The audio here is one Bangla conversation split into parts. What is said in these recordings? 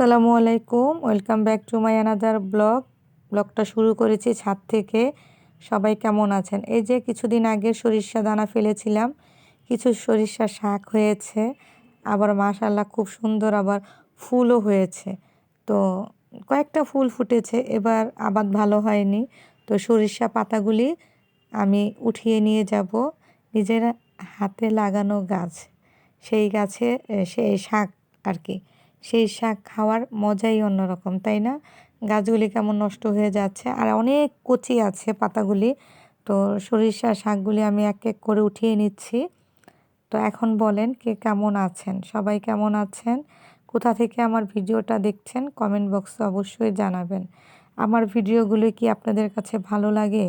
আসসালামু আলাইকুম। Welcome back to my another blog ব্লগটা শুরু করেছি ছাদ থেকে। সবাই কেমন আছেন? এই যে কিছুদিন আগে সরিষা দানা ফেলেছিলাম। কিছু সরিষা শাক হয়েছে। আবার মাশাল্লাহ খুব সুন্দর আবার ফুলও হয়েছে। তো কয়েকটা ফুল ফুটেছে। এবার আবাদ ভালো হয়নি। তো সরিষা পাতাগুলি আমি উঠিয়ে নিয়ে যাব। নিজের হাতে লাগানো গাছ। সেই গাছে সেই শাক আর কি। সেই শাক খাওয়ার মজাই অন্যরকম, তাই না? গাছগুলি কেমন নষ্ট হয়ে যাচ্ছে। আর অনেক কচি আছে পাতাগুলি। তো সরিষা শাকগুলি আমি এক এক করে উঠিয়ে নিচ্ছি। তো এখন বলেন কে কেমন আছেন? সবাই কেমন আছেন? কোথা থেকে আমার ভিডিওটা দেখছেন? কমেন্ট বক্সে অবশ্যই জানাবেন। আমার ভিডিওগুলি কি আপনাদের কাছে ভালো লাগে?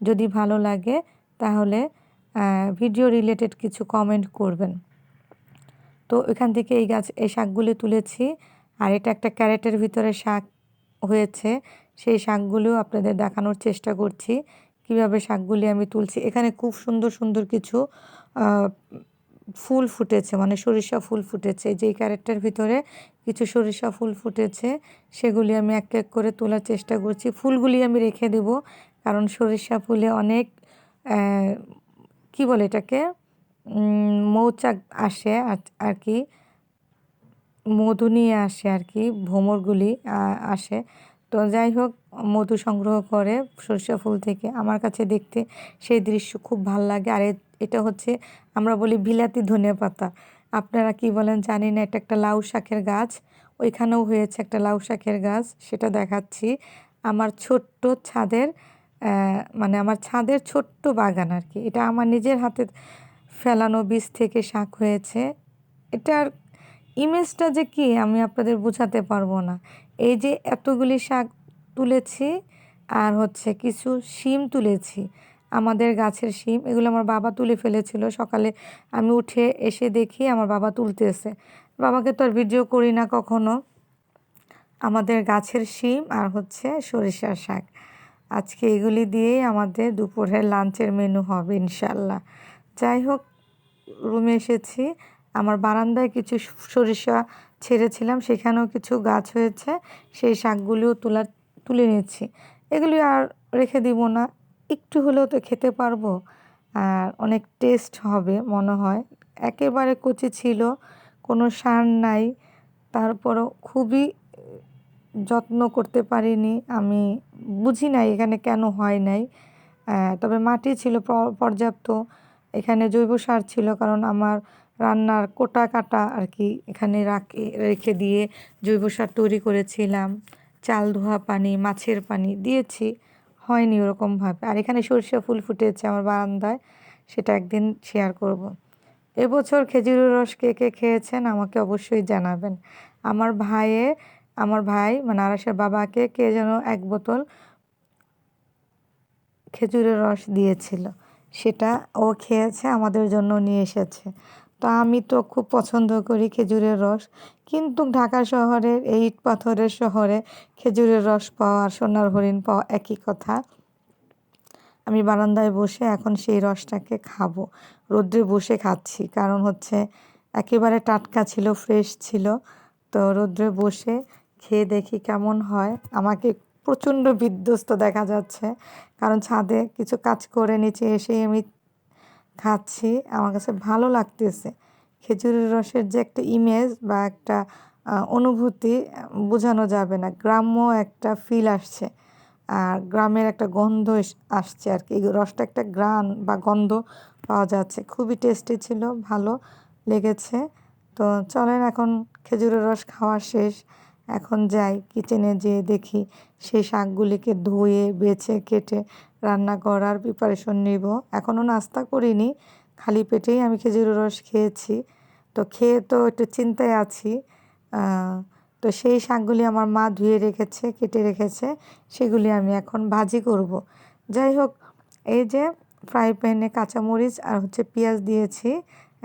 যদি ভালো লাগে, তাহলে ভিডিও রিলেটেড কিছু কমেন্ট করবেন। তো এখান থেকে এই গাছ, এই শাকগুলি তুলেছি। আর এটা একটা ক্যারেটের ভিতরে শাক হয়েছে। সেই শাকগুলিও আপনাদের দেখানোর চেষ্টা করছি, কীভাবে শাকগুলি আমি তুলছি। এখানে খুব সুন্দর সুন্দর কিছু ফুল ফুটেছে মানে সরিষা ফুল ফুটেছে। যেই ক্যারেটটার ভিতরে কিছু সরিষা ফুল ফুটেছে, সেগুলি আমি এক এক করে তোলার চেষ্টা করছি। ফুলগুলি আমি রেখে দেব, কারণ সরিষা ফুলে অনেক কি বলে এটাকে? মৌচাক আসে আর কি। মধু নিয়ে আসে আর কি ভ্রমরগুলি আসে। তো যাই হোক, মধু সংগ্রহ করে সরিষা ফুল থেকে। আমার কাছে দেখতে সেই দৃশ্য খুব ভালো লাগে। আর এটা হচ্ছে আমরা বলি বিলাতি ধনে পাতা। আপনারা কি বলেন জানি না, এটা একটা লাউ শাকের গাছ। ওইখানেও হয়েছে একটা লাউ শাকের গাছ, সেটা দেখাচ্ছি। আমার ছোট্ট ছাদের মানে আমার ছাদের ছোট্ট বাগান আর কি। এটা আমার নিজের হাতে ফেলানো বীজ থেকে শাক হয়েছে। এটার ইমেজটা যে কি, আমি আপনাদের বোঝাতে পারব না। এই যে এতগুলি শাক তুলেছি, আর হচ্ছে কিছু শিম তুলেছি, আমাদের গাছের শিম, এগুলো আমার বাবা তুলে ফেলেছিল। সকালে আমি উঠে এসে দেখি আমার বাবা তুলতেছে। বাবাকে তো আর ভিডিও করি না কখনো। আমাদের গাছের শিম আর হচ্ছে সরিষার শাক। আজকে এগুলি দিয়েই আমাদের দুপুরের লাঞ্চের মেনু হবে ইনশাল্লাহ যাই হোক, রুমে এসেছি। আমার বারান্দায় কিছু সরিষা ছেড়েছিলাম, সেখানেও কিছু গাছ হয়েছে। সেই শাকগুলিও তোলা তুলে নিচ্ছি এগুলি আর রেখে দিব না। একটু হলেও তো খেতে পারব। আর অনেক টেস্ট হবে, মনে হয়। একেবারে কচি ছিল, কোনো সার নাই। তারপরও খুবই যত্ন করতে পারিনি। আমি বুঝি নাই এখানে কেন হয় নাই। তবে মাটি ছিল পর্যাপ্ত। এখানে জৈব সার ছিল, কারণ আমার রান্নার কোটা কাটা আর কি এখানে রাখে, রেখে দিয়ে জৈব সার তৈরি করেছিলাম। চাল, ধোয়া পানি, মাছের পানি দিয়েছি, হয়নি ওরকমভাবে। আর এখানে সরিষা ফুল ফুটেছে আমার বারান্দায়, সেটা একদিন শেয়ার করব। এবছর খেজুরের রস কে কে খেয়েছেন আমাকে অবশ্যই জানাবেন। আমার ভাইয়ে, আমার ভাই মানে আরাসের বাবাকে কে যেন এক বোতল খেজুরের রস দিয়েছিল। সেটা ও খেয়েছে, আমাদের জন্য নিয়ে এসেছে। তো আমি তো খুব পছন্দ করি খেজুরের রস। কিন্তু ঢাকা শহরের, এই ইট পাথরের শহরে খেজুরের রস পাওয়া আর সোনার হরিণ পাওয়া একই কথা। আমি বারান্দায় বসে এখন সেই রসটাকে খাব। রোদ্রে বসে খাচ্ছি, কারণ হচ্ছে একেবারে টাটকা ছিল, ফ্রেশ ছিল। তো রোদ্রে বসে খেয়ে দেখি কেমন হয়। আমাকে প্রচণ্ড বিধ্বস্ত দেখা যাচ্ছে। কারণ ছাদে কিছু কাজ করে নিচে এসেই আমি খাচ্ছি। আমার কাছে ভালো লাগতেছে। খেজুরের রসের যে একটা ইমেজ বা একটা অনুভূতি বোঝানো যাবে না। গ্রাম্য একটা ফিল আসছে। আর গ্রামের একটা গন্ধ আসছে আর কি। রসটা একটা গ্রান বা গন্ধ পাওয়া যাচ্ছে। খুবই টেস্টি ছিল, ভালো লেগেছে। তো চলেন এখন খেজুরের রস খাওয়া শেষ। এখন যাই কিচেনে যেয়ে দেখি সেই শাকগুলিকে ধুয়ে, বেছে, কেটে রান্না করার প্রিপারেশন নিব। এখনও নাস্তা করিনি, খালি পেটেই আমি খেজুরের রস খেয়েছি। তো খেয়ে তো একটু চিন্তায় আছি। তো সেই শাকগুলি আমার মা ধুয়ে রেখেছে, কেটে রেখেছে, সেগুলি আমি এখন ভাজি করব। যাই হোক, এই যে ফ্রাই প্যানে কাঁচামরিচ আর হচ্ছে পেঁয়াজ দিয়েছি,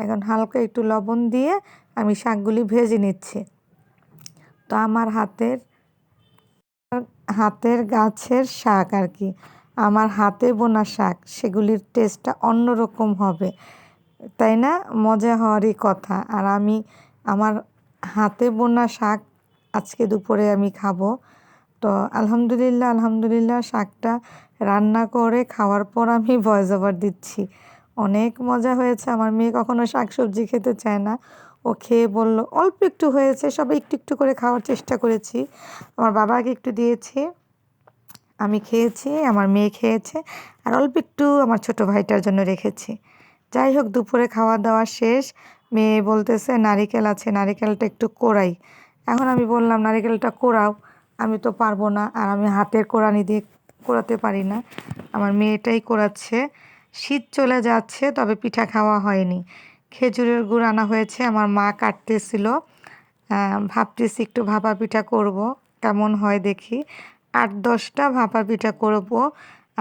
এখন হালকা একটু লবণ দিয়ে আমি শাকগুলি ভেজে নিচ্ছি। তো আমার হাতের হাতের গাছের শাক আর কি। আমার হাতে বোনা শাক, সেগুলির টেস্টটা অন্যরকম হবে, তাই না? মজা হওয়ারই কথা। আর আমি, আমার হাতে বোনা শাক আজকে দুপুরে আমি খাব। তো আলহামদুলিল্লাহ আলহামদুলিল্লাহ শাকটা রান্না করে খাওয়ার পর আমি ভয়েস ওভার দিচ্ছি। অনেক মজা হয়েছে। আমার মেয়ে কখনো শাক সবজি খেতে চায় না। ও খেয়ে বলল, অল্প একটু হয়েছে সবাই একটু একটু করে খাওয়ার চেষ্টা করেছি। আমার বাবাকে একটু দিয়েছি, আমি খেয়েছি, আমার মেয়ে খেয়েছে, আর অল্প একটু আমার ছোট ভাইটার জন্য রেখেছি। যাই হোক, দুপুরে খাওয়া দাওয়া শেষ। মেয়ে বলতেছে, নারিকেল আছে, নারিকেলটা একটু কোড়াই এখন আমি বললাম, নারিকেলটা কোড়াও আমি তো পারব না, আর আমি হাতের কোড়ানি দিয়ে কোড়াতে পারি না। আমার মেয়েটাই কোড়াচ্ছে শীত চলে যাচ্ছে, তবে পিঠা খাওয়া হয়নি। খেজুরের গুড় আনা হয়েছে, আমার মা কাটতেছিল। ভাবতেছি একটু ভাপা পিঠা করব, কেমন হয় দেখি। আট দশটা ভাপা পিঠা করব,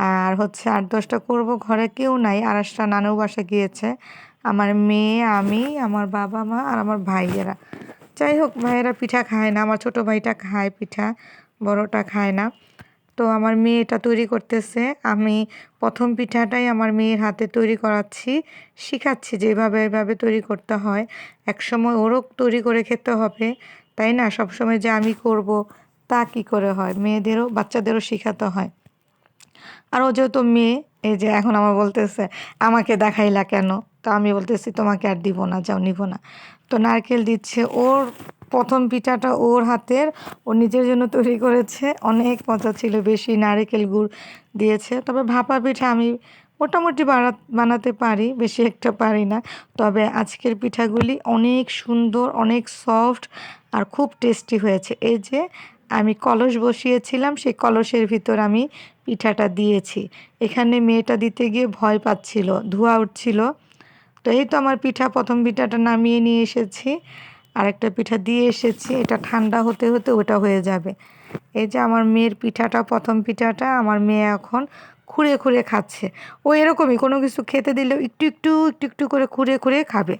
আর হচ্ছে আট দশটা করব, ঘরে কেউ নাই আরেকটা নানুর বাসা গিয়েছে। আমার মেয়ে, আমি, আমার বাবা মা আর আমার ভাইয়েরা। যাই হোক, ভাইয়েরা পিঠা খায় না, আমার ছোটো ভাইটা খায় পিঠা, বড়টা খায় না। তো আমার মেয়ে এটা তৈরি করতেছে। আমি প্রথম পিঠাটাই আমার মেয়ের হাতে তৈরি করাচ্ছি, শিখাচ্ছি যে এভাবে এভাবে তৈরি করতে হয়। একসময় ওরও তৈরি করে খেতে হবে, তাই না? সবসময় যে আমি করব তা কি করে হয়? মেয়েদেরও, বাচ্চাদেরও শেখাতে হয়। আর ও যেহেতু মেয়ে, এই যে এখন আমার বলতেছে, আমাকে দেখাইলা কেন? তো আমি বলতেছি, তোমাকে আর দিব না, যাও নিব না। তো নারকেল দিচ্ছে ওর প্রথম পিঠাটা ওর হাতের। ও নিজের জন্য তৈরি করেছে। অনেক মজা ছিল। বেশি নারকেল গুড় দিয়েছে। তবে ভাপা পিঠা আমি মোটামুটি বানা, বানাতে পারি। বেশি একটা পারি না। তবে আজকের পিঠাগুলি অনেক সুন্দর, অনেক সফট আর খুব টেস্টি হয়েছে। এই যে আমি কলস বসিয়েছিলাম, সেই কলসের ভিতর আমি পিঠাটা দিয়েছি। এখানে মেয়েটা দিতে গিয়ে ভয় পাচ্ছিল, ধোঁয়া উঠছিল। তো এই তো আমার পিঠা, প্রথম পিঠাটা নামিয়ে নিয়ে এসেছি। আরেকটা পিঠা দিয়ে এসেছি, এটা ঠান্ডা হতে হতে ওটা হয়ে যাবে। এই যে আমার মেয়ের পিঠাটা, প্রথম পিঠাটা, আমার মেয়ে এখন খুঁড়ে খুঁড়ে খাচ্ছে। ও এরকমই, কোনো কিছু খেতে দিলেও একটু একটু একটু একটু করে খুঁড়ে খুঁড়ে খাবে।